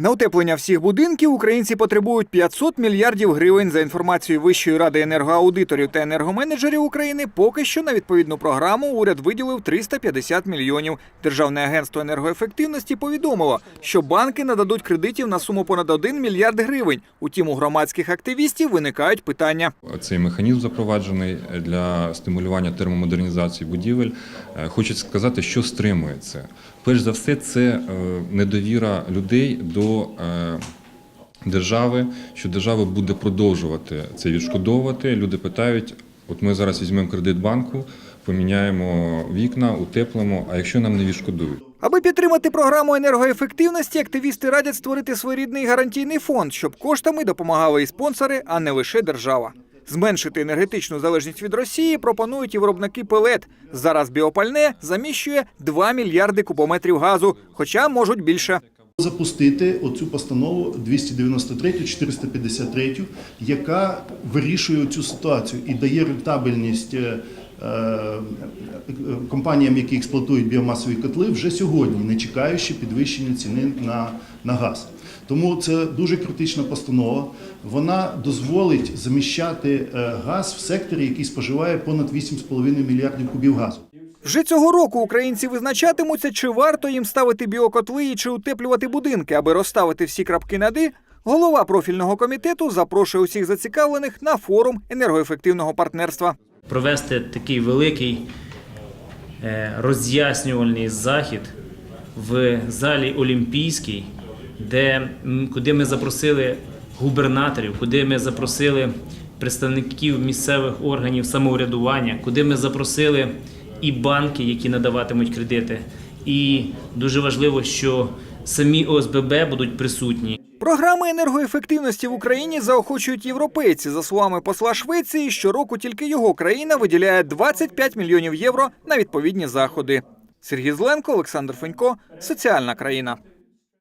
На утеплення всіх будинків українці потребують 500 мільярдів гривень. За інформацією Вищої ради енергоаудиторів та енергоменеджерів України, поки що на відповідну програму уряд виділив 350 мільйонів. Державне агентство енергоефективності повідомило, що банки нададуть кредитів на суму понад 1 мільярд гривень. Утім, у громадських активістів виникають питання. Цей механізм запроваджений для стимулювання термомодернізації будівель. Е, Хочу сказати, що стримує це. Перш за все, це е, недовіра людей до е, держави, що держава буде продовжувати це відшкодовувати. Люди питають: от ми зараз візьмемо кредит банку, поміняємо вікна, утеплимо. А якщо нам не відшкодують? Аби підтримати програму енергоефективності, активісти радять створити своєрідний гарантійний фонд, щоб коштами допомагали і спонсори, а не лише держава. Зменшити енергетичну залежність від Росії пропонують і виробники пелет. Зараз біопальне заміщує 2 мільярди кубометрів газу, хоча можуть більше. Запустити оцю постанову 293-453, яка вирішує цю ситуацію і дає рентабельність е, е, компаніям, які експлуатують біомасові котли, вже сьогодні, не чекаючи підвищення ціни на, на газ. Тому це дуже критична постанова. Вона дозволить заміщати е, газ в секторі, який споживає понад 8,5 мільярдів кубів газу. Вже цього року українці визначатимуться, чи варто їм ставити біокотли і чи утеплювати будинки, аби розставити всі крапки над «і», Голова профільного комітету запрошує усіх зацікавлених на форум енергоефективного партнерства. провести такий великий е, роз'яснювальний захід в залі Олімпійській, де, куди ми запросили губернаторів, куди ми запросили представників місцевих органів самоврядування, куди ми запросили і банки, які надаватимуть кредити. І дуже важливо, що самі ОСББ будуть присутні. Програми енергоефективності в Україні заохочують європейці. За словами посла Швеції, щороку тільки його країна виділяє 25 мільйонів євро на відповідні заходи. Сергій Зленко, Олександр Фенько, соціальна країна.